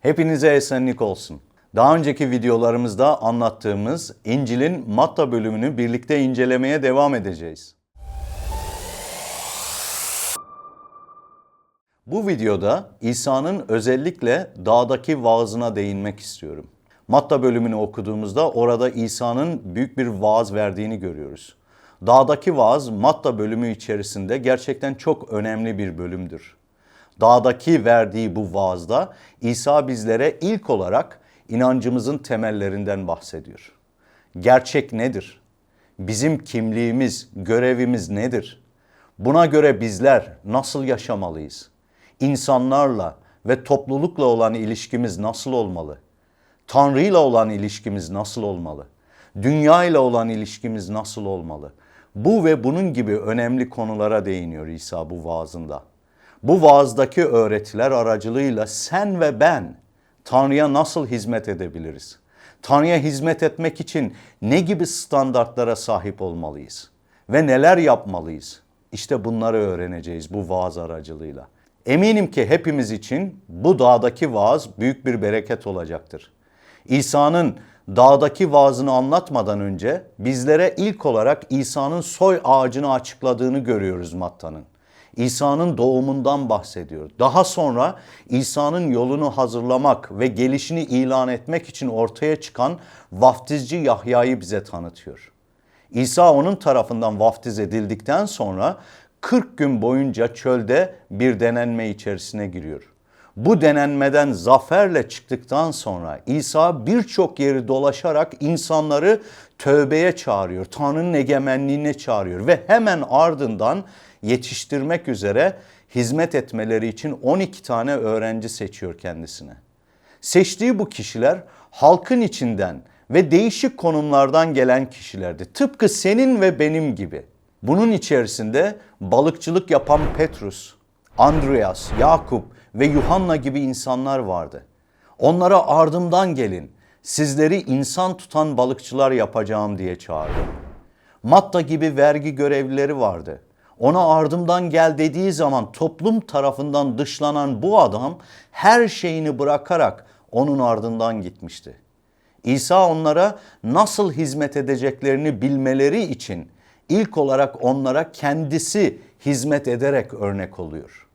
Hepinize esenlik olsun. Daha önceki videolarımızda anlattığımız İncil'in Matta bölümünü birlikte incelemeye devam edeceğiz. Bu videoda İsa'nın özellikle dağdaki vaazına değinmek istiyorum. Matta bölümünü okuduğumuzda orada İsa'nın büyük bir vaaz verdiğini görüyoruz. Dağdaki vaaz Matta bölümü içerisinde gerçekten çok önemli bir bölümdür. Dağdaki verdiği bu vaazda İsa bizlere ilk olarak inancımızın temellerinden bahsediyor. Gerçek nedir? Bizim kimliğimiz, görevimiz nedir? Buna göre bizler nasıl yaşamalıyız? İnsanlarla ve toplulukla olan ilişkimiz nasıl olmalı? Tanrı ile olan ilişkimiz nasıl olmalı? Dünya ile olan ilişkimiz nasıl olmalı? Bu ve bunun gibi önemli konulara değiniyor İsa bu vaazında. Bu vaazdaki öğretiler aracılığıyla sen ve ben Tanrı'ya nasıl hizmet edebiliriz? Tanrı'ya hizmet etmek için ne gibi standartlara sahip olmalıyız? Ve neler yapmalıyız? İşte bunları öğreneceğiz bu vaaz aracılığıyla. Eminim ki hepimiz için bu dağdaki vaaz büyük bir bereket olacaktır. İsa'nın dağdaki vaazını anlatmadan önce bizlere ilk olarak İsa'nın soy ağacını açıkladığını görüyoruz Matta'nın. İsa'nın doğumundan bahsediyor. Daha sonra İsa'nın yolunu hazırlamak ve gelişini ilan etmek için ortaya çıkan vaftizci Yahya'yı bize tanıtıyor. İsa onun tarafından vaftiz edildikten sonra 40 gün boyunca çölde bir denenme içerisine giriyor. Bu denenmeden zaferle çıktıktan sonra İsa birçok yeri dolaşarak insanları tövbeye çağırıyor. Tanrı'nın egemenliğine çağırıyor ve hemen ardından yetiştirmek üzere hizmet etmeleri için 12 tane öğrenci seçiyor kendisine. Seçtiği bu kişiler halkın içinden ve değişik konumlardan gelen kişilerdi. Tıpkı senin ve benim gibi. Bunun içerisinde balıkçılık yapan Petrus, Andreas, Yakup ve Yuhanna gibi insanlar vardı. Onlara ardımdan gelin, sizleri insan tutan balıkçılar yapacağım diye çağırdı. Matta gibi vergi görevlileri vardı. Ona ardımdan gel dediği zaman toplum tarafından dışlanan bu adam her şeyini bırakarak onun ardından gitmişti. İsa onlara nasıl hizmet edeceklerini bilmeleri için ilk olarak onlara kendisi hizmet ederek örnek oluyor.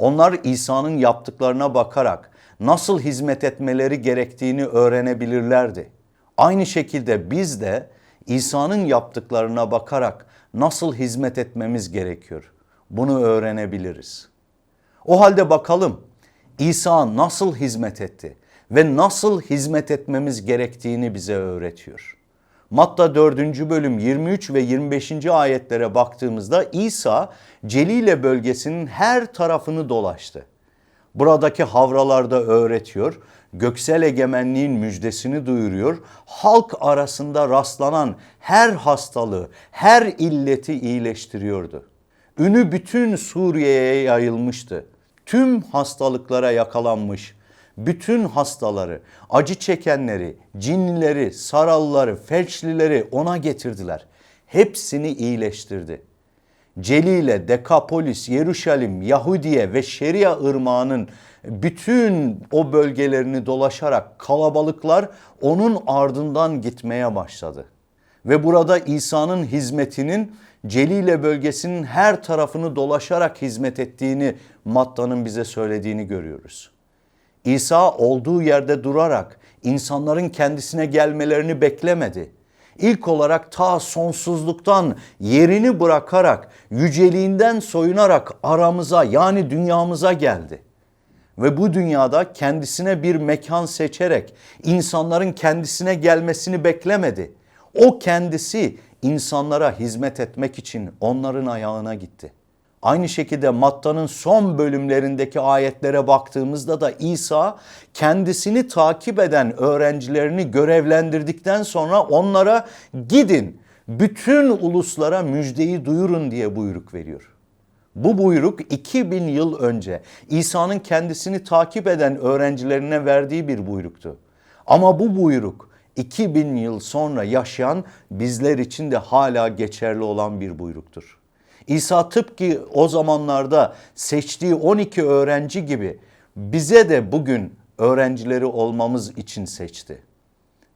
Onlar İsa'nın yaptıklarına bakarak nasıl hizmet etmeleri gerektiğini öğrenebilirlerdi. Aynı şekilde biz de İsa'nın yaptıklarına bakarak nasıl hizmet etmemiz gerekiyor. Bunu öğrenebiliriz. O halde bakalım İsa nasıl hizmet etti ve nasıl hizmet etmemiz gerektiğini bize öğretiyor. Matta 4. bölüm 23 ve 25. ayetlere baktığımızda İsa Celile bölgesinin her tarafını dolaştı. Buradaki havralarda öğretiyor, göksel egemenliğin müjdesini duyuruyor. Halk arasında rastlanan her hastalığı, her illeti iyileştiriyordu. Ünü bütün Suriye'ye yayılmıştı. Tüm hastalıklara yakalanmış, bütün hastaları, acı çekenleri, cinlileri, saralları, felçlileri ona getirdiler. Hepsini iyileştirdi. Celile, Dekapolis, Yeruşalim, Yahudiye ve Şeria ırmağının bütün o bölgelerini dolaşarak kalabalıklar onun ardından gitmeye başladı. Ve burada İsa'nın hizmetinin Celile bölgesinin her tarafını dolaşarak hizmet ettiğini Matta'nın bize söylediğini görüyoruz. İsa olduğu yerde durarak insanların kendisine gelmelerini beklemedi. İlk olarak ta sonsuzluktan yerini bırakarak yüceliğinden soyunarak aramıza yani dünyamıza geldi. Ve bu dünyada kendisine bir mekan seçerek insanların kendisine gelmesini beklemedi. O kendisi insanlara hizmet etmek için onların ayağına gitti. Aynı şekilde Matta'nın son bölümlerindeki ayetlere baktığımızda da İsa kendisini takip eden öğrencilerini görevlendirdikten sonra onlara gidin bütün uluslara müjdeyi duyurun diye buyruk veriyor. Bu buyruk 2000 yıl önce İsa'nın kendisini takip eden öğrencilerine verdiği bir buyruktu. Ama bu buyruk 2000 yıl sonra yaşayan bizler için de hala geçerli olan bir buyruktur. İsa tıpkı o zamanlarda seçtiği 12 öğrenci gibi bize de bugün öğrencileri olmamız için seçti.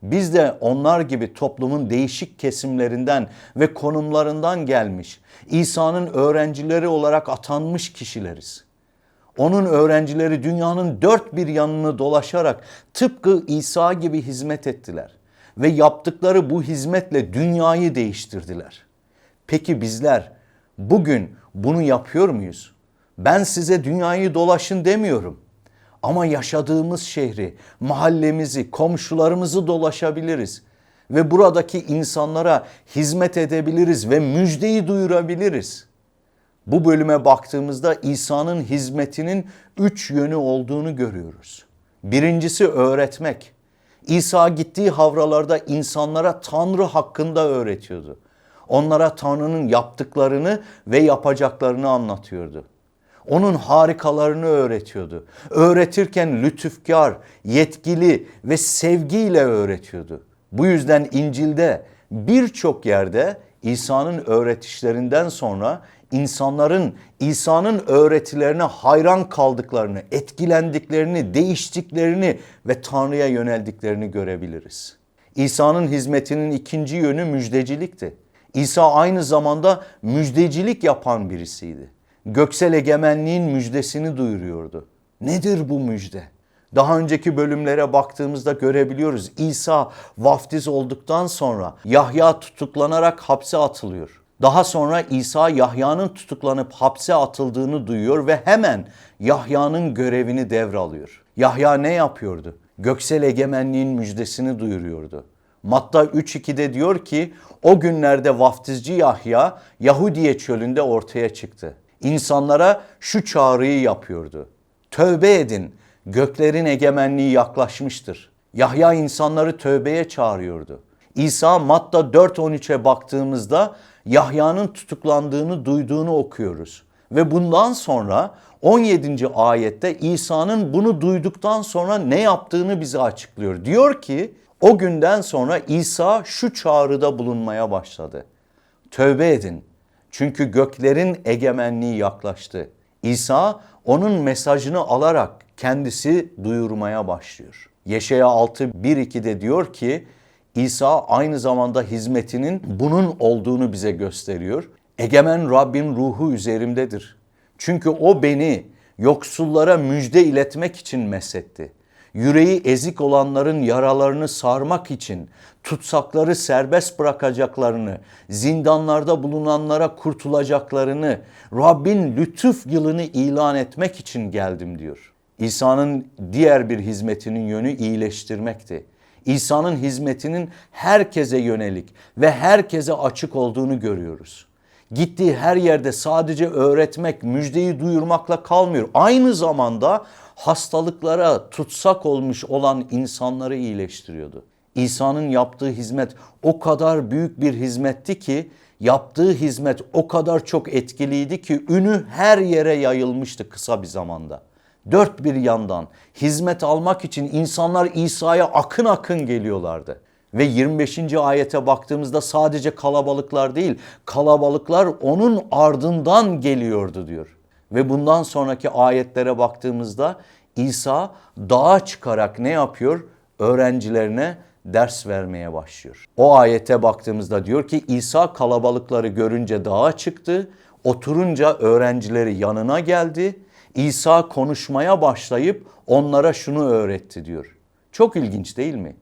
Biz de onlar gibi toplumun değişik kesimlerinden ve konumlarından gelmiş, İsa'nın öğrencileri olarak atanmış kişileriz. Onun öğrencileri dünyanın dört bir yanını dolaşarak tıpkı İsa gibi hizmet ettiler ve yaptıkları bu hizmetle dünyayı değiştirdiler. Peki bizler bugün bunu yapıyor muyuz? Ben size dünyayı dolaşın demiyorum. Ama yaşadığımız şehri, mahallemizi, komşularımızı dolaşabiliriz ve buradaki insanlara hizmet edebiliriz ve müjdeyi duyurabiliriz. Bu bölüme baktığımızda İsa'nın hizmetinin üç yönü olduğunu görüyoruz. Birincisi öğretmek. İsa gittiği havralarda insanlara Tanrı hakkında öğretiyordu. Onlara Tanrı'nın yaptıklarını ve yapacaklarını anlatıyordu. Onun harikalarını öğretiyordu. Öğretirken lütufkar, yetkili ve sevgiyle öğretiyordu. Bu yüzden İncil'de birçok yerde İsa'nın öğretişlerinden sonra insanların İsa'nın öğretilerine hayran kaldıklarını, etkilendiklerini, değiştiklerini ve Tanrı'ya yöneldiklerini görebiliriz. İsa'nın hizmetinin ikinci yönü müjdecilikti. İsa aynı zamanda müjdecilik yapan birisiydi. Göksel egemenliğin müjdesini duyuruyordu. Nedir bu müjde? Daha önceki bölümlere baktığımızda görebiliyoruz. İsa vaftiz olduktan sonra Yahya tutuklanarak hapse atılıyor. Daha sonra İsa Yahya'nın tutuklanıp hapse atıldığını duyuyor ve hemen Yahya'nın görevini devralıyor. Yahya ne yapıyordu? Göksel egemenliğin müjdesini duyuruyordu. Matta 3.2'de diyor ki o günlerde vaftizci Yahya Yahudiye çölünde ortaya çıktı. İnsanlara şu çağrıyı yapıyordu. Tövbe edin göklerin egemenliği yaklaşmıştır. Yahya insanları tövbeye çağırıyordu. İsa Matta 4.13'e baktığımızda Yahya'nın tutuklandığını duyduğunu okuyoruz. Ve bundan sonra 17. ayette İsa'nın bunu duyduktan sonra ne yaptığını bize açıklıyor. Diyor ki o günden sonra İsa şu çağrıda bulunmaya başladı. Tövbe edin çünkü göklerin egemenliği yaklaştı. İsa onun mesajını alarak kendisi duyurmaya başlıyor. Yeşaya 6 1-2'de diyor ki İsa aynı zamanda hizmetinin bunun olduğunu bize gösteriyor. Egemen Rabbin ruhu üzerimdedir. Çünkü o beni yoksullara müjde iletmek için mesetti yüreği ezik olanların yaralarını sarmak için tutsakları serbest bırakacaklarını, zindanlarda bulunanlara kurtulacaklarını, Rabbin lütuf yılını ilan etmek için geldim diyor. İsa'nın diğer bir hizmetinin yönü iyileştirmekti. İsa'nın hizmetinin herkese yönelik ve herkese açık olduğunu görüyoruz. Gittiği her yerde sadece öğretmek, müjdeyi duyurmakla kalmıyor. Aynı zamanda hastalıklara tutsak olmuş olan insanları iyileştiriyordu. İsa'nın yaptığı hizmet o kadar büyük bir hizmetti ki yaptığı hizmet o kadar çok etkiliydi ki ünü her yere yayılmıştı kısa bir zamanda. Dört bir yandan hizmet almak için insanlar İsa'ya akın akın geliyorlardı. Ve 25. ayete baktığımızda sadece kalabalıklar değil, kalabalıklar onun ardından geliyordu diyor. Ve bundan sonraki ayetlere baktığımızda İsa dağa çıkarak ne yapıyor? Öğrencilerine ders vermeye başlıyor. O ayete baktığımızda diyor ki İsa kalabalıkları görünce dağa çıktı. Oturunca öğrencileri yanına geldi. İsa konuşmaya başlayıp onlara şunu öğretti diyor. Çok ilginç değil mi?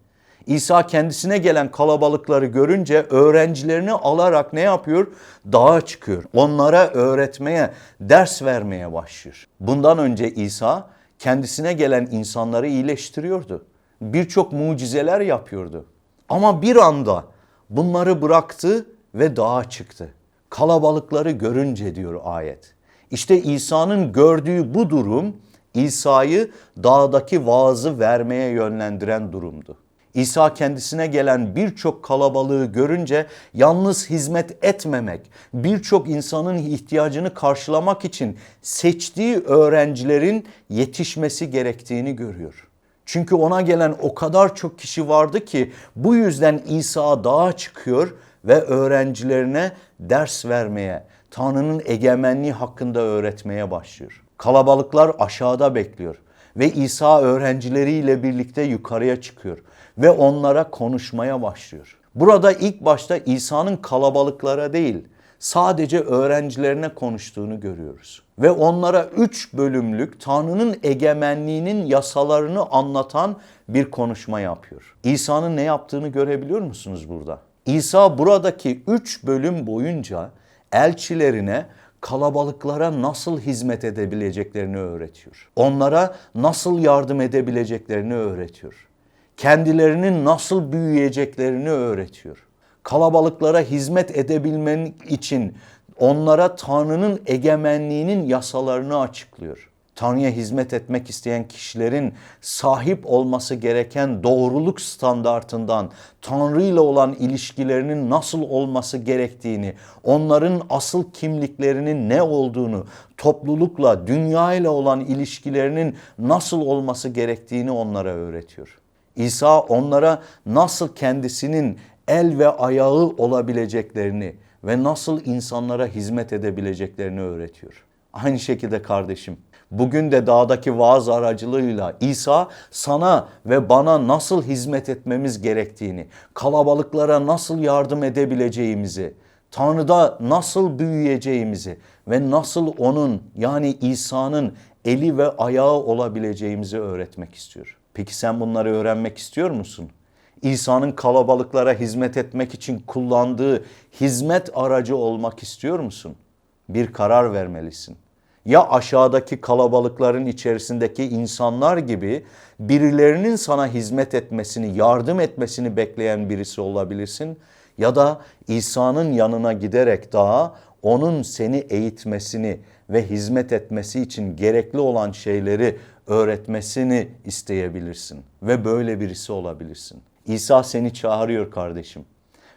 İsa kendisine gelen kalabalıkları görünce öğrencilerini alarak ne yapıyor? Dağa çıkıyor. Onlara öğretmeye, ders vermeye başlıyor. Bundan önce İsa kendisine gelen insanları iyileştiriyordu. Birçok mucizeler yapıyordu. Ama bir anda bunları bıraktı ve dağa çıktı. Kalabalıkları görünce diyor ayet. İşte İsa'nın gördüğü bu durum İsa'yı dağdaki vaazı vermeye yönlendiren durumdu. İsa kendisine gelen birçok kalabalığı görünce yalnız hizmet etmemek, birçok insanın ihtiyacını karşılamak için seçtiği öğrencilerin yetişmesi gerektiğini görüyor. Çünkü ona gelen o kadar çok kişi vardı ki bu yüzden İsa dağa çıkıyor ve öğrencilerine ders vermeye, Tanrı'nın egemenliği hakkında öğretmeye başlıyor. Kalabalıklar aşağıda bekliyor ve İsa öğrencileriyle birlikte yukarıya çıkıyor ve onlara konuşmaya başlıyor. Burada ilk başta İsa'nın kalabalıklara değil, sadece öğrencilerine konuştuğunu görüyoruz. Ve onlara üç bölümlük Tanrı'nın egemenliğinin yasalarını anlatan bir konuşma yapıyor. İsa'nın ne yaptığını görebiliyor musunuz burada? İsa buradaki üç bölüm boyunca elçilerine kalabalıklara nasıl hizmet edebileceklerini öğretiyor. Onlara nasıl yardım edebileceklerini öğretiyor. Kendilerinin nasıl büyüyeceklerini öğretiyor. Kalabalıklara hizmet edebilmen için onlara Tanrı'nın egemenliğinin yasalarını açıklıyor. Tanrı'ya hizmet etmek isteyen kişilerin sahip olması gereken doğruluk standartından Tanrı ile olan ilişkilerinin nasıl olması gerektiğini, onların asıl kimliklerinin ne olduğunu, toplulukla, dünya ile olan ilişkilerinin nasıl olması gerektiğini onlara öğretiyor. İsa onlara nasıl kendisinin el ve ayağı olabileceklerini ve nasıl insanlara hizmet edebileceklerini öğretiyor. Aynı şekilde kardeşim, bugün de dağdaki vaaz aracılığıyla İsa sana ve bana nasıl hizmet etmemiz gerektiğini, kalabalıklara nasıl yardım edebileceğimizi, Tanrı'da nasıl büyüyeceğimizi ve nasıl onun yani İsa'nın eli ve ayağı olabileceğimizi öğretmek istiyor. Peki sen bunları öğrenmek istiyor musun? İsa'nın kalabalıklara hizmet etmek için kullandığı hizmet aracı olmak istiyor musun? Bir karar vermelisin. Ya aşağıdaki kalabalıkların içerisindeki insanlar gibi birilerinin sana hizmet etmesini, yardım etmesini bekleyen birisi olabilirsin ya da İsa'nın yanına giderek daha onun seni eğitmesini ve hizmet etmesi için gerekli olan şeyleri öğretmesini isteyebilirsin ve böyle birisi olabilirsin. İsa seni çağırıyor kardeşim.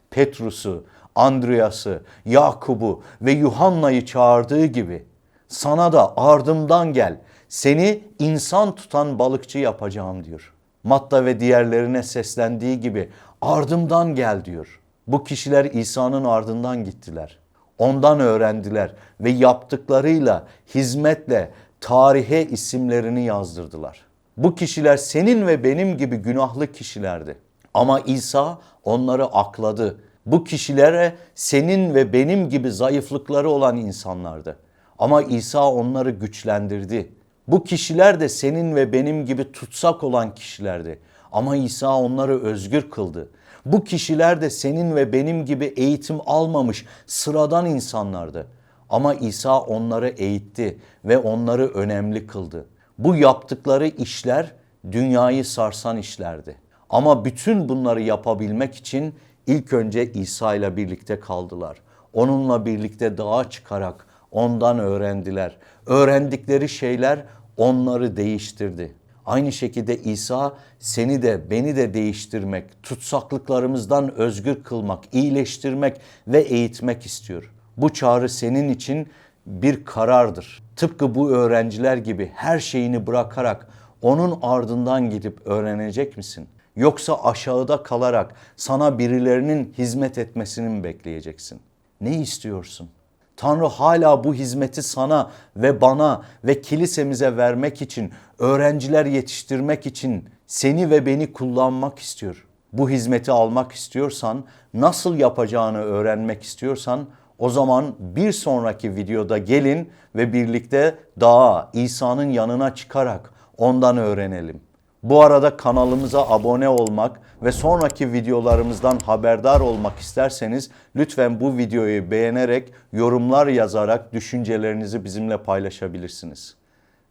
Petrus'u, Andreas'ı, Yakub'u ve Yuhanna'yı çağırdığı gibi sana da ardımdan gel. Seni insan tutan balıkçı yapacağım diyor. Matta ve diğerlerine seslendiği gibi ardımdan gel diyor. Bu kişiler İsa'nın ardından gittiler. Ondan öğrendiler ve yaptıklarıyla, hizmetle tarihe isimlerini yazdırdılar. Bu kişiler senin ve benim gibi günahlı kişilerdi. Ama İsa onları akladı. Bu kişilere senin ve benim gibi zayıflıkları olan insanlardı. Ama İsa onları güçlendirdi. Bu kişiler de senin ve benim gibi tutsak olan kişilerdi. Ama İsa onları özgür kıldı. Bu kişiler de senin ve benim gibi eğitim almamış sıradan insanlardı. Ama İsa onları eğitti ve onları önemli kıldı. Bu yaptıkları işler dünyayı sarsan işlerdi. Ama bütün bunları yapabilmek için ilk önce İsa ile birlikte kaldılar. Onunla birlikte dağa çıkarak ondan öğrendiler. Öğrendikleri şeyler onları değiştirdi. Aynı şekilde İsa seni de beni de değiştirmek, tutsaklıklarımızdan özgür kılmak, iyileştirmek ve eğitmek istiyor. Bu çağrı senin için bir karardır. Tıpkı bu öğrenciler gibi her şeyini bırakarak onun ardından gidip öğrenecek misin? Yoksa aşağıda kalarak sana birilerinin hizmet etmesini mi bekleyeceksin? Ne istiyorsun? Tanrı hala bu hizmeti sana ve bana ve kilisemize vermek için, öğrenciler yetiştirmek için seni ve beni kullanmak istiyor. Bu hizmeti almak istiyorsan, nasıl yapacağını öğrenmek istiyorsan o zaman bir sonraki videoda gelin ve birlikte dağa İsa'nın yanına çıkarak ondan öğrenelim. Bu arada kanalımıza abone olmak ve sonraki videolarımızdan haberdar olmak isterseniz lütfen bu videoyu beğenerek, yorumlar yazarak düşüncelerinizi bizimle paylaşabilirsiniz.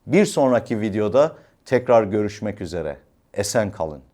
Bir sonraki videoda tekrar görüşmek üzere. Esen kalın.